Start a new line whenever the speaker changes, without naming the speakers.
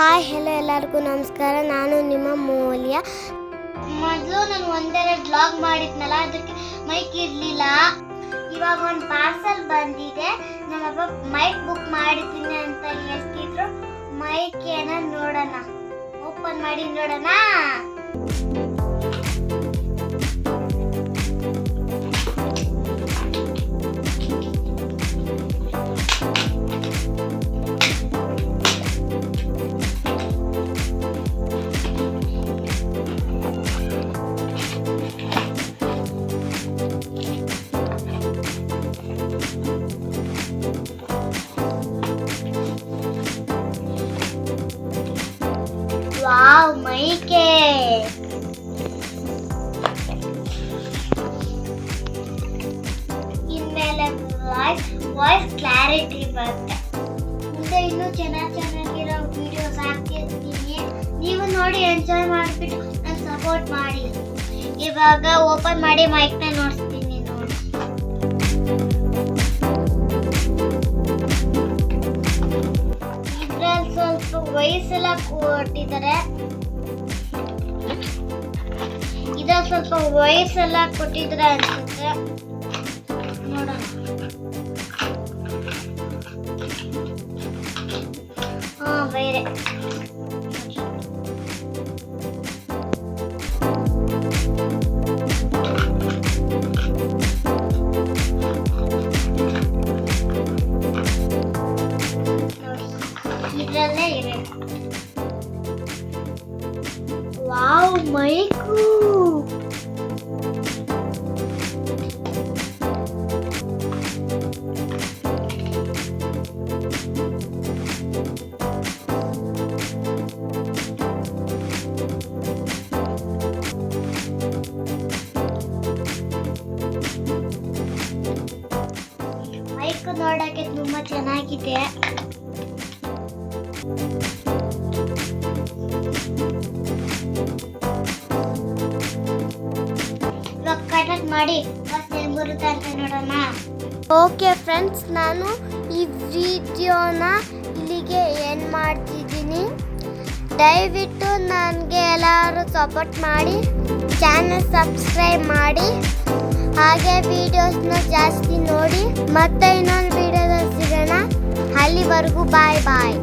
Hi, hello ಎಲ್ಲರಿಗೂ ನಮಸ್ಕಾರ. ನಾನು ನಿಮ್ಮ ಮೌಲ್ಯ.
ಮೊದಲು ನಾನು ಒಂದೆರಡು ಬ್ಲಾಗ್ ಮಾಡಿದ್ನಲ್ಲ, ಅದಕ್ಕೆ ಮೈಕ್ ಇರಲಿಲ್ಲ. ಇವಾಗ ಒಂದು ಪಾರ್ಸಲ್ ಬಂದಿದೆ. ನಮ್ಮಪ್ಪ ಮೈಕ್ ಬುಕ್ ಮಾಡಿದ್ದೀನಿ ಅಂತ ಹೇಳ್ತಿದ್ರು. ಮೈಕ್ ಏನ ನೋಡೋಣ. ಓಪನ್ ಮಾಡಿ ನೋಡೋಣ. ಮೈಕೆ ಇನ್ಮೇಲೆ ವಾಯ್ಸ್ ವಾಯ್ಸ್ ಕ್ಲಾರಿಟಿ ಬರುತ್ತೆ. ಮುಂದೆ ಇನ್ನೂ ಚೆನ್ನಾಗಿ ಚೆನ್ನಾಗಿರೋ ವಿಡಿಯೋಸ್ ಹಾಕ್ತಿರ್ತೀನಿ. ನೀವು ನೋಡಿ ಎಂಜಾಯ್ ಮಾಡಿಬಿಟ್ಟು ನಾನು ಸಪೋರ್ಟ್ ಮಾಡಿ. ಇವಾಗ ಓಪನ್ ಮಾಡಿ ಮೈಕ್ನ ನೋಡ್ತೀನಿ ನೋಡಿ. ಇದ್ರಲ್ಲಿ ಸ್ವಲ್ಪ ವಯಸ್ಸೆಲ್ಲ ಕೊಟ್ಟಿದ್ದಾರೆ. ಇದ್ರಲ್ಲಿ ಸ್ವಲ್ಪ ವಯಸ್ಸೆಲ್ಲ ಕೊಟ್ಟಿದ್ರೆ ಅನ್ಸುತ್ತೆ. ನೋಡೋಣ. ಹಾ ಬೇರೆ. ನೋಡಿ ಇದ್ರಲ್ಲೇ ಇದೆ. Wow mike. ಮೈಕ್ ನೋಡಕ್ಕೆ ತುಂಬಾ ಚೆನ್ನಾಗಿದೆ. ಇವಾಗ ಕಟ್ ಮಾಡಿ ಫಸ್ಟ್ ಏನ್ ಬರುತ್ತೆ ಅಂತ ನೋಡೋಣ.
ಓಕೆ ಫ್ರೆಂಡ್ಸ್ ನಾನು ಈ ವಿಡಿಯೋನ ಇಲ್ಲಿಗೆ ಏನು ಮಾಡ್ತಿದ್ದೀನಿ. ದಯವಿಟ್ಟು ನನಗೆ ಎಲ್ಲರೂ ಸಪೋರ್ಟ್ ಮಾಡಿ ಚಾನಲ್ ಸಬ್ಸ್ಕ್ರೈಬ್ ಮಾಡಿ, ಹಾಗೆ ವಿಡಿಯೋಸ್ನ ಜಾಸ್ತಿ ನೋಡಿ, ಮತ್ತೆ ಇನ್ನೊಂದು ವಿಡಿಯೋದಲ್ಲಿ ಸಿಗೋಣ. ಅಲ್ಲಿವರೆಗೂ ಬಾಯ್ ಬಾಯ್